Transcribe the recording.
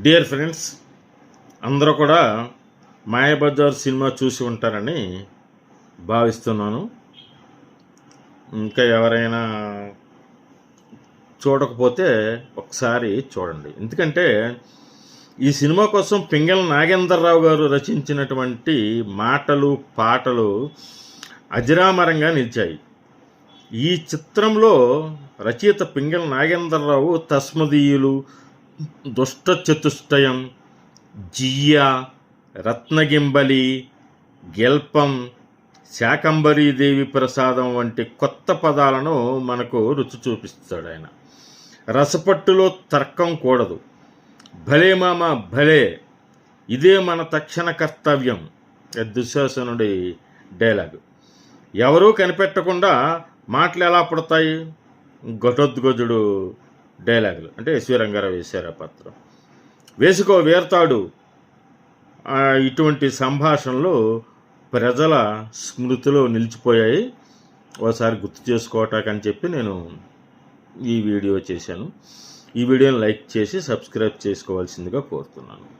Dear friends అందరూ కూడా Mayabazar cinema చూసి ఉంటారని భావిస్తున్నాను. ఇంకా ఎవరైనా చూడకపోతే ఒకసారి చూడండి. ఎందుకంటే ఈ సినిమా కోసం పింగళ నాగేంద్రరావు గారు రచించినటువంటి మాటలు పాటలు అజరామరంగా నిలిచాయి. ఈ చిత్రంలో రచయిత పింగళ నాగేంద్రరావు తస్మదీయులు దుష్ట చతుష్టయం జియ్య రత్నగింబలి గెల్పం శాకంబరీదేవి ప్రసాదం వంటి కొత్త పదాలను మనకు రుచి చూపిస్తాడు ఆయన. రసపట్టులో తర్కం కూడదు. భలే మామ భలే! ఇదే మన తక్షణ కర్తవ్యం దుశ్శాసనుడి డైలాగు. ఎవరూ కనిపెట్టకుండా మాటలు ఎలా పడతాయి? ఘటోద్గజుడు డైలాగులు. అంటే ఎస్వి రంగారావు వేశారు ఆ పాత్ర. వేసుకో వేర్తాడు. ఇటువంటి సంభాషణలు ప్రజల స్మృతిలో నిలిచిపోయాయి. ఒకసారి గుర్తు చేసుకోవటానికి అని చెప్పి నేను ఈ వీడియో చేశాను. ఈ వీడియోని లైక్ చేసి సబ్స్క్రైబ్ చేసుకోవాల్సిందిగా కోరుతున్నాను.